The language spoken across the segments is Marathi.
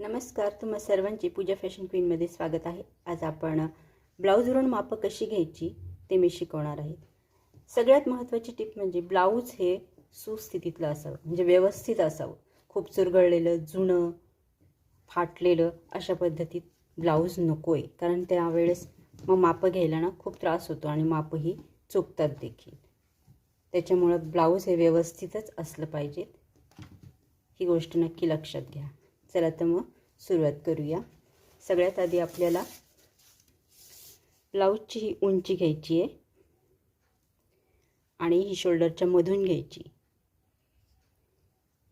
नमस्कार तुम्हा सर्वांचे पूजा फॅशन क्वीनमध्ये स्वागत आहे. आज आपण ब्लाऊजवरून मापं कशी घ्यायची ते मी शिकवणार आहे. सगळ्यात महत्त्वाची टीप म्हणजे ब्लाऊज हे सुस्थितीतलं असावं म्हणजे व्यवस्थित असावं. खूप चुरगळलेलं जुनं फाटलेलं अशा पद्धतीत ब्लाऊज नको आहे कारण त्यावेळेस मग मापं घ्यायला ना खूप त्रास होतो आणि मापंही चुकतात देखील. त्याच्यामुळं ब्लाऊज हे व्यवस्थितच असलं पाहिजेत ही गोष्ट नक्की लक्षात घ्या. चला तर मग सुरुवात करूया. सगळ्यात आधी आपल्याला ब्लाऊजची ही उंची घ्यायची आहे आणि ही शोल्डरच्या मधून घ्यायची.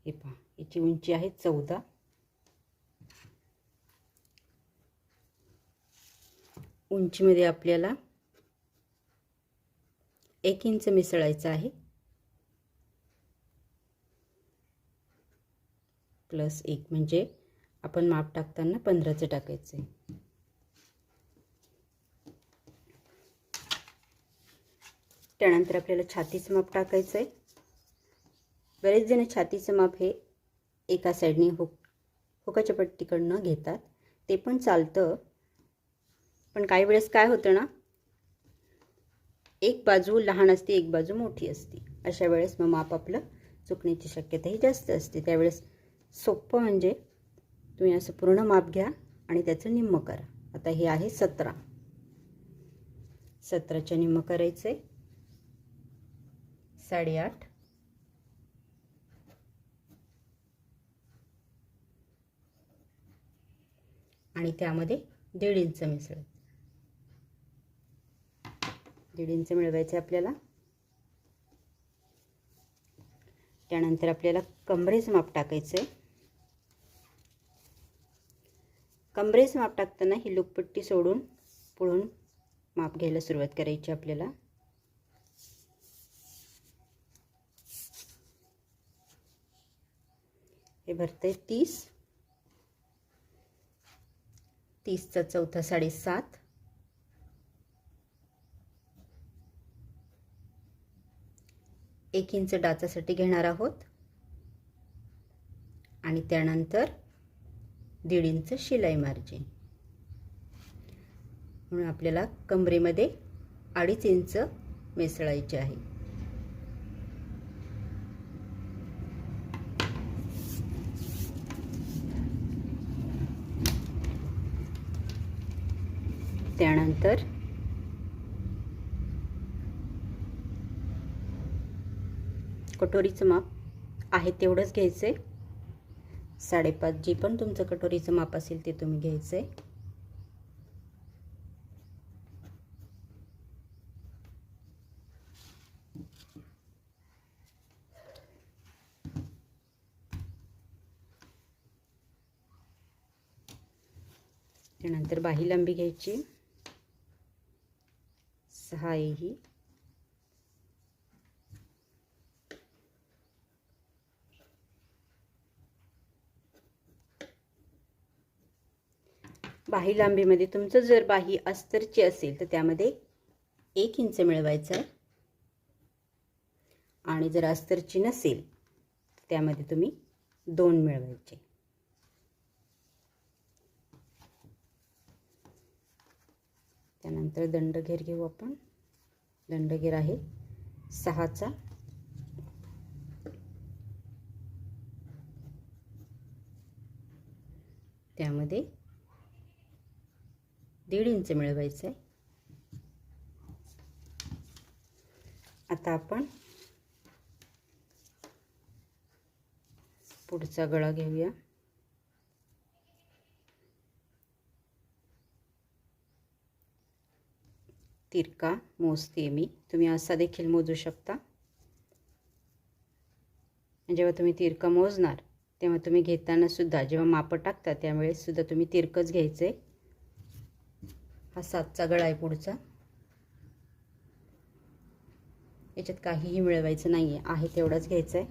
हे पहा याची उंची आहे चौदा. उंचीमध्ये आपल्याला एक इंच मिसळायचं आहे. प्लस एक म्हणजे आपण माप टाकताना पंधराचं टाकायचं आहे त्यानंतर आपल्याला छातीचं माप टाकायचं आहे बरेच जण छातीचं माप हे एका साईडने हो हुकाच्या पट्टीकडनं घेतात. ते पण चालतं. पण काही वेळेस काय होतं ना एक बाजू लहान असते एक बाजू मोठी असते. अशा वेळेस मग माप आपलं चुकण्याची शक्यताही जास्त असते. त्यावेळेस सोपं म्हणजे तुम्ही असं पूर्ण माप घ्या आणि त्याचं निम्म करा. आता हे आहे सतरा. सतराच्या निम्म करायचं. आहे साडेआठ. आणि त्यामध्ये दीड इंच मिसळायचं दीड इंच मिळवायचे आपल्याला. त्यानंतर आपल्याला कमरेचं माप टाकायचं आहे कमरेचं माप टाकताना ही लुकपट्टी सोडून पुळून माप घ्यायला सुरुवात करायची आपल्याला. हे भरते तीस. तीसचा चौथा साडेसात. एक इंच डाचासाठी घेणार आहोत. आणि त्यानंतर दीड इंच शिलाई मार्जिन म्हणून आपल्याला कमरेमध्ये अडीच इंच मिसळायचे आहे. त्यानंतर कटोरीचं माप आहे तेवढंच घ्यायचं आहे साडेपाच जी पण तुमचं कटोरीचं माप असेल ते तुम्ही घ्यायचं आहे त्यानंतर बाही लांबी घ्यायची. सहा ही. बाही लांबीमध्ये तुमचं जर बाही अस्तरची असेल तर त्यामध्ये एक इंच मिळवायचं. आहे आणि जर अस्तरची नसेल त्यामध्ये तुम्ही दोन मिळवायचे. त्यानंतर दंडघेर घेऊ आपण. दंडघेर आहे सहाचा. त्यामध्ये दीड इंच मिळवायचं. आहे आता आपण पुढचा गळा घेऊया. तिरका मोजते मी. तुम्ही असा देखील मोजू शकता. जेव्हा तुम्ही तिरका मोजणार तेव्हा तुम्ही घेताना सुद्धा जेव्हा मापं टाकता त्यावेळेस सुद्धा तुम्ही तिरकंच घ्यायचं आहे हा सातचा गळा आहे पुढचा. याच्यात काहीही मिळवायचं नाही आहे आहे तेवढाच घ्यायचं आहे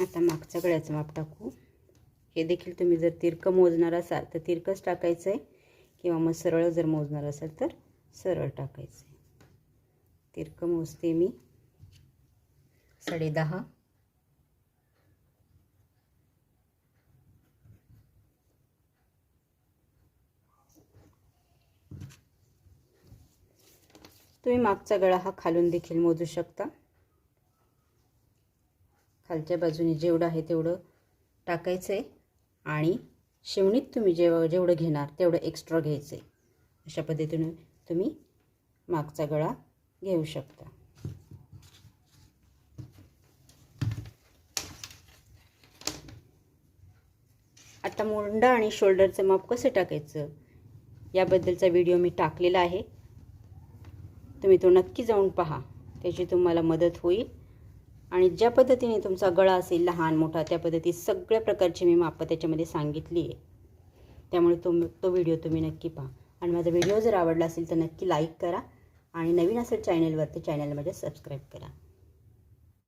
आता मागच्या गळ्याचं माप टाकू. हे देखील तुम्ही जर तिरकं मोजणार असाल तर तिरकंच टाकायचं आहे किंवा मग सरळ जर मोजणार असाल तर सरळ टाकायचं आहे तिरकं मोजते मी. साडे दहा. तुम्ही मागचा गळा हा खालून देखील मोजू शकता. खालच्या बाजूने जेवढं आहे तेवढं टाकायचं आहे आणि शिवणीत तुम्ही जेव्हा जेवढं घेणार तेवढं एक्स्ट्रा घ्यायचं आहे अशा पद्धतीने तुम्ही मागचा गळा घेऊ शकता. आता मुंडा आणि शोल्डरचं माप कसं टाकायचं? याबद्दलचा व्हिडिओ मी टाकलेला आहे. तुम्ही तो नक्की जाऊन पहा. त्याची तुम्हाला मदत होईल. आणि ज्या पद्धतीने तुमचा गळा असेल लहान मोठा त्या पद्धती सगळ्या प्रकारची मी मापं त्याच्यामध्ये सांगितली आहे. त्यामुळे तुम तो व्हिडिओ तुम्ही नक्की पहा. आणि माझा व्हिडिओ जर आवडला असेल तर नक्की लाईक करा. आणि नवीन असेल चॅनलवर तर चॅनल माझ्या सबस्क्राईब करा.